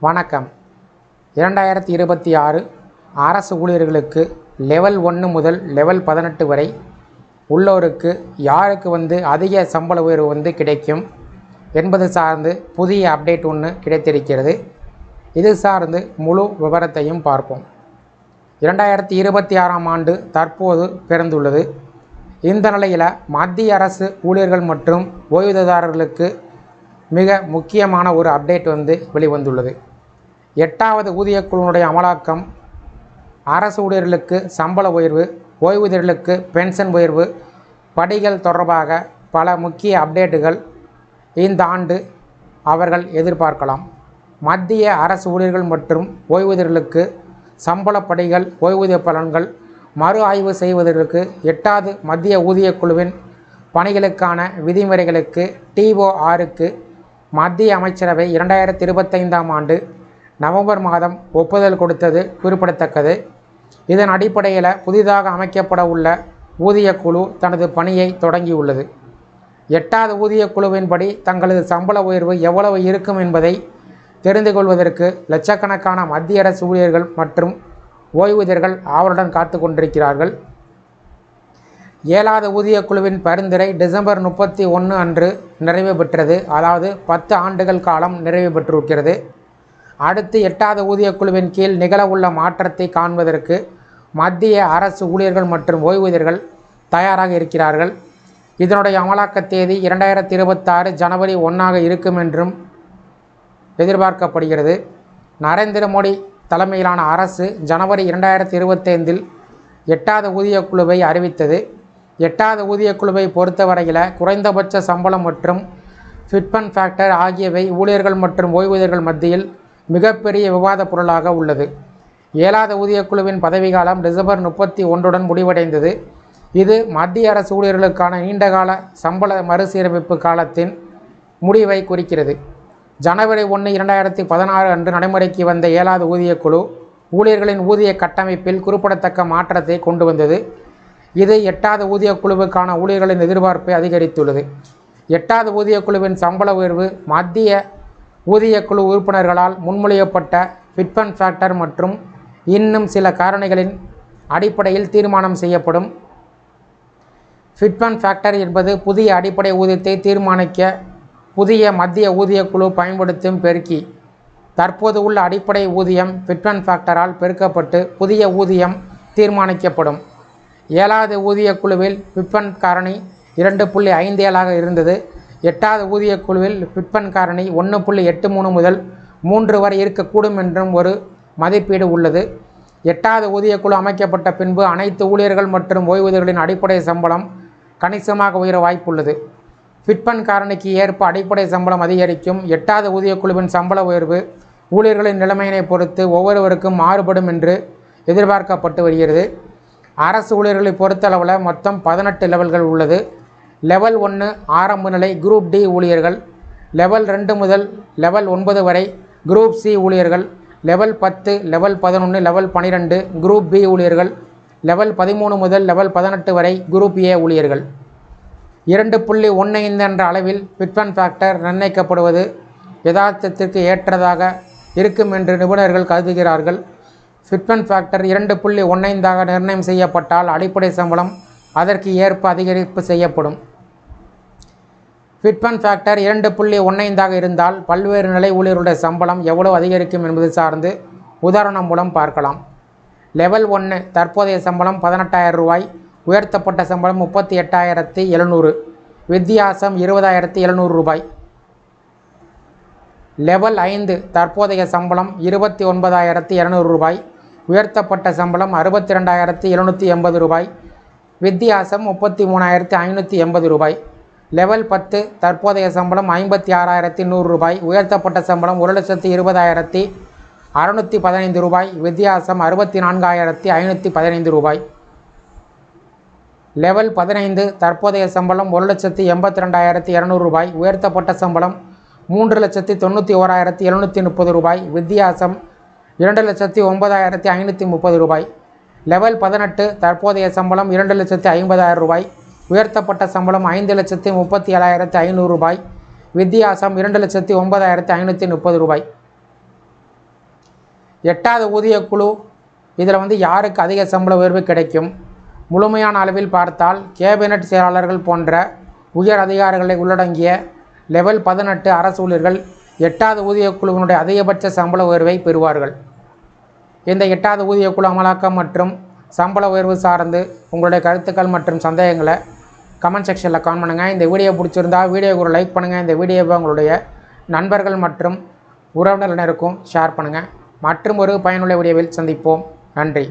வணக்கம். இரண்டாயிரத்தி இருபத்தி ஆறு அரசு ஊழியர்களுக்கு லெவல் ஒன்று முதல் லெவல் பதினெட்டு வரை உள்ளோருக்கு யாருக்கு வந்து அதிக சம்பள உயர்வு வந்து கிடைக்கும் என்பது சார்ந்து புதிய அப்டேட் ஒன்று கிடைத்திருக்கிறது. இது சார்ந்து முழு விவரத்தையும் பார்ப்போம். இரண்டாயிரத்தி இருபத்தி ஆறாம் ஆண்டு தற்போது பிறந்துள்ளது. இந்த நிலையில் மத்திய அரசு ஊழியர்கள் மற்றும் ஓய்வூதியதாரர்களுக்கு மிக முக்கியமான ஒரு அப்டேட் வந்து வெளிவந்துள்ளது. எட்டாவது ஊதியக் குழுவினுடைய அமலாக்கம் அரசு ஊழியர்களுக்கு சம்பள உயர்வு ஓய்வூதியர்களுக்கு பென்ஷன் உயர்வு படிகள் தொடர்பாக பல முக்கிய அப்டேட்டுகள் இந்த ஆண்டு அவர்கள் எதிர்பார்க்கலாம். மத்திய அரசு ஊழியர்கள் மற்றும் ஓய்வூதியர்களுக்கு சம்பள படிகள் ஓய்வூதிய பலன்கள் மறு ஆய்வு செய்வதற்கு எட்டாவது மத்திய ஊதியக் குழுவின் பணிகளுக்கான விதிமுறைகளுக்கு டிஓஆருக்கு மத்திய அமைச்சரவை இரண்டாயிரத்தி இருபத்தைந்தாம் ஆண்டு நவம்பர் மாதம் ஒப்புதல் கொடுத்தது குறிப்பிடத்தக்கது. இதன் அடிப்படையில் புதிதாக அமைக்கப்பட உள்ள ஊதியக் குழு தனது பணியை தொடங்கியுள்ளது எட்டாவது ஊதியக் குழுவின்படி தங்களது சம்பள உயர்வு எவ்வளவு இருக்கும் என்பதை தெரிந்து கொள்வதற்கு லட்சக்கணக்கான மத்திய அரசு ஊழியர்கள் மற்றும் ஓய்வூதியர்கள் ஆவலுடன் காத்து கொண்டிருக்கிறார்கள். ஏழாவது ஊதியக் குழுவின் பரிந்துரை டிசம்பர் முப்பத்தி ஒன்று அன்று நிறைவு பெற்றது. அதாவது பத்து ஆண்டுகள் காலம் நிறைவு பெற்றிருக்கிறது. அடுத்து எட்டாவது ஊதியக் குழுவின் கீழ் நிகழவுள்ள மாற்றத்தை காண்பதற்கு மத்திய அரசு ஊழியர்கள் மற்றும் ஓய்வூதியர்கள் தயாராக இருக்கிறார்கள். இதனுடைய அமலாக்க தேதி இரண்டாயிரத்தி இருபத்தாறு ஜனவரி ஒன்றாக இருக்கும் என்றும் எதிர்பார்க்கப்படுகிறது. நரேந்திர மோடி தலைமையிலான அரசு ஜனவரி இரண்டாயிரத்தி இருபத்தைந்தில் எட்டாவது ஊதிய குழுவை அறிவித்தது. எட்டாவது ஊதியக்குழுவை பொறுத்தவரையில் குறைந்தபட்ச சம்பளம் மற்றும் ஃபிட்பன் ஃபேக்டர் ஆகியவை ஊழியர்கள் மற்றும் ஓய்வூதியர்கள் மத்தியில் மிகப்பெரிய விவாத பொருளாக உள்ளது. ஏழாவது ஊதியக் குழுவின் பதவிக்காலம் டிசம்பர் முப்பத்தி ஒன்றுடன் முடிவடைந்தது. இது மத்திய அரசு ஊழியர்களுக்கான நீண்டகால சம்பள மறுசீரமைப்பு காலத்தின் முடிவை குறிக்கிறது. ஜனவரி ஒன்று இரண்டாயிரத்தி பதினாறு அன்று நடைமுறைக்கு வந்த ஏழாவது ஊதியக்குழு ஊழியர்களின் ஊதிய கட்டமைப்பில் குறிப்பிடத்தக்க மாற்றத்தை கொண்டு வந்தது. இது எட்டாவது ஊதியக் குழுவுக்கான ஊழியர்களின் எதிர்பார்ப்பை அதிகரித்துள்ளது. எட்டாவது ஊதியக் குழுவின் சம்பள உயர்வு மத்திய ஊதியக் குழு உறுப்பினர்களால் முன்மொழியப்பட்ட ஃபிட்பன் ஃபேக்டர் மற்றும் இன்னும் சில காரணிகளின் அடிப்படையில் தீர்மானம் செய்யப்படும். ஃபிட்பன் ஃபேக்டர் என்பது புதிய அடிப்படை ஊதியத்தை தீர்மானிக்க புதிய மத்திய ஊதியக் குழு பயன்படுத்தும் பெருக்கி. தற்போது உள்ள அடிப்படை ஊதியம் ஃபிட்பன் ஃபேக்டரால் பெருக்கப்பட்டு புதிய ஊதியம் தீர்மானிக்கப்படும். ஏழாவது ஊதியக் குழுவில் ஃபிட்மன் காரணி இரண்டு புள்ளி ஐந்து ஏழாக இருந்தது. எட்டாவது ஊதியக் குழுவில் ஃபிட்மன் காரணி ஒன்று புள்ளி எட்டு மூணு முதல் மூன்று வரை இருக்கக்கூடும் என்றும் ஒரு மதிப்பீடு உள்ளது. எட்டாவது ஊதியக் குழு அமைக்கப்பட்ட பின்பு அனைத்து ஊழியர்கள் மற்றும் ஓய்வூதியர்களின் அடிப்படை சம்பளம் கணிசமாக உயர வாய்ப்புள்ளது. ஃபிட்மன் காரணிக்கு ஏற்ப அடிப்படை சம்பளம் அதிகரிக்கும். எட்டாவது ஊதியக்குழுவின் சம்பள உயர்வு ஊழியர்களின் நிலைமையினை பொறுத்து ஒவ்வொருவருக்கும் மாறுபடும் என்று எதிர்பார்க்கப்பட்டு வருகிறது. அரசு ஊழியர்களை பொறுத்தளவில் மொத்தம் பதினெட்டு லெவல்கள் உள்ளது. லெவல் ஒன்று ஆரம்ப நிலை குரூப் டி ஊழியர்கள். லெவல் ரெண்டு முதல் லெவல் ஒன்பது வரை குரூப் சி ஊழியர்கள். லெவல் பத்து லெவல் பதினொன்று லெவல் பன்னிரெண்டு குரூப் பி ஊழியர்கள். லெவல் பதிமூணு முதல் லெவல் பதினெட்டு வரை குரூப் ஏ ஊழியர்கள். இரண்டு புள்ளி ஒன்று ஐந்து என்ற அளவில் பிட்மன் ஃபேக்டர் நிர்ணயிக்கப்படுவது யதார்த்தத்திற்கு ஏற்றதாக இருக்கும் என்று நிபுணர்கள் கருதுகிறார்கள். ஃபிட்மெண்ட் ஃபேக்டர் இரண்டு புள்ளி ஒன்னைந்தாக நிர்ணயம் செய்யப்பட்டால் அடிப்படை சம்பளம் அதற்கு ஏற்ப அதிகரிப்பு செய்யப்படும். ஃபிட்மெண்ட் ஃபேக்டர் இரண்டு புள்ளி ஒன்னைந்தாக இருந்தால் பல்வேறு நிலை ஊழியர்களுடைய சம்பளம் எவ்வளவு அதிகரிக்கும் என்பது சார்ந்து உதாரணம் மூலம் பார்க்கலாம். லெவல் ஒன்று தற்போதைய சம்பளம் பதினெட்டாயிரம் ரூபாய் உயர்த்தப்பட்ட சம்பளம் முப்பத்தி எட்டாயிரத்தி எழுநூறு வித்தியாசம் இருபதாயிரத்தி எழுநூறு ரூபாய். லெவல் ஐந்து தற்போதைய சம்பளம் இருபத்தி ஒன்பதாயிரத்தி இரநூறு ரூபாய் உயர்த்தப்பட்ட சம்பளம் அறுபத்தி ரெண்டாயிரத்தி எழுநூற்றி எண்பது ரூபாய். வித்தியாசம் முப்பத்தி மூணாயிரத்தி ஐநூற்றி எண்பது ரூபாய். லெவல் பத்து தற்போதைய சம்பளம் ஐம்பத்தி ஆறாயிரத்தி நூறு ரூபாய். உயர்த்தப்பட்ட சம்பளம் ஒரு லட்சத்தி இருபதாயிரத்தி அறுநூற்றி பதினைந்து ரூபாய். வித்தியாசம் அறுபத்தி நான்காயிரத்தி ஐநூற்றி பதினைந்து ரூபாய். லெவல் பதினைந்து தற்போதைய சம்பளம் ஒரு லட்சத்தி எண்பத்தி ரெண்டாயிரத்தி இரநூறு ரூபாய். உயர்த்தப்பட்ட சம்பளம் மூன்று லட்சத்தி தொண்ணூற்றி ஓராயிரத்தி எழுநூற்றி முப்பது ரூபாய். வித்தியாசம் இரண்டு லட்சத்தி ஒன்பதாயிரத்தி ஐநூற்றி முப்பது ரூபாய். லெவல் பதினெட்டு தற்போதைய சம்பளம் இரண்டு லட்சத்தி ஐம்பதாயிரம் ரூபாய். உயர்த்தப்பட்ட சம்பளம் ஐந்து லட்சத்தி முப்பத்தி ஏழாயிரத்தி ஐநூறு ரூபாய். வித்தியாசம் இரண்டு லட்சத்தி ஒன்பதாயிரத்தி ஐநூற்றி முப்பது ரூபாய். எட்டாவது ஊதியக்குழு குழு இதில் வந்து யாருக்கு அதிக சம்பள உயர்வு கிடைக்கும்? முழுமையான அளவில் பார்த்தால் கேபினட் செயலாளர்கள் போன்ற உயர் அதிகாரிகளை உள்ளடங்கிய லெவல் பதினெட்டு அரசு ஊழியர்கள் எட்டாவது ஊதியக்குழுவினுடைய அதிகபட்ச சம்பள உயர்வை பெறுவார்கள். இந்த எட்டாவது ஊதிய குழு அமலாக்கம் மற்றும் சம்பள உயர்வு சார்ந்து உங்களுடைய கருத்துக்கள் மற்றும் சந்தேகங்களை கமெண்ட் செக்ஷனில் கான் பண்ணுங்கள் இந்த வீடியோ பிடிச்சிருந்தா வீடியோக்கு ஒரு லைக் பண்ணுங்கள் இந்த வீடியோவை உங்களுடைய நண்பர்கள் மற்றும் உறவினரினருக்கும் ஷேர் பண்ணுங்கள் மற்றும் ஒரு பயனுள்ள வீடியோவில் சந்திப்போம். நன்றி.